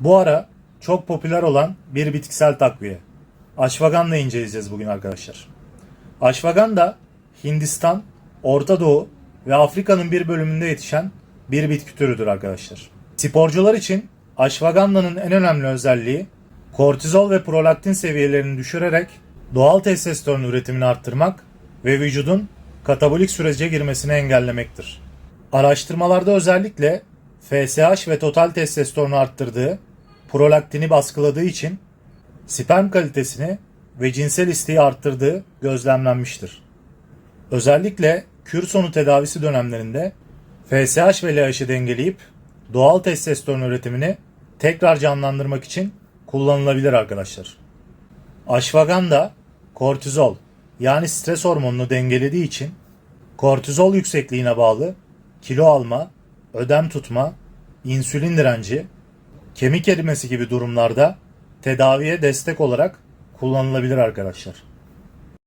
Bu ara çok popüler olan bir bitkisel takviye. Ashwagandha inceleyeceğiz bugün arkadaşlar. Ashwagandha Hindistan, Orta Doğu ve Afrika'nın bir bölümünde yetişen bir bitki türüdür arkadaşlar. Sporcular için Ashwagandha'nın en önemli özelliği kortizol ve prolaktin seviyelerini düşürerek doğal testosteron üretimini arttırmak ve vücudun katabolik sürece girmesini engellemektir. Araştırmalarda özellikle FSH ve total testosteronu arttırdığı, prolaktini baskıladığı için sperm kalitesini ve cinsel isteği arttırdığı gözlemlenmiştir. Özellikle kür sonu tedavisi dönemlerinde FSH ve LH'ı dengeleyip doğal testosteron üretimini tekrar canlandırmak için kullanılabilir arkadaşlar. Ashwagandha kortizol yani stres hormonunu dengelediği için kortizol yüksekliğine bağlı kilo alma, ödem tutma, insülin direnci, kemik erimesi gibi durumlarda tedaviye destek olarak kullanılabilir arkadaşlar.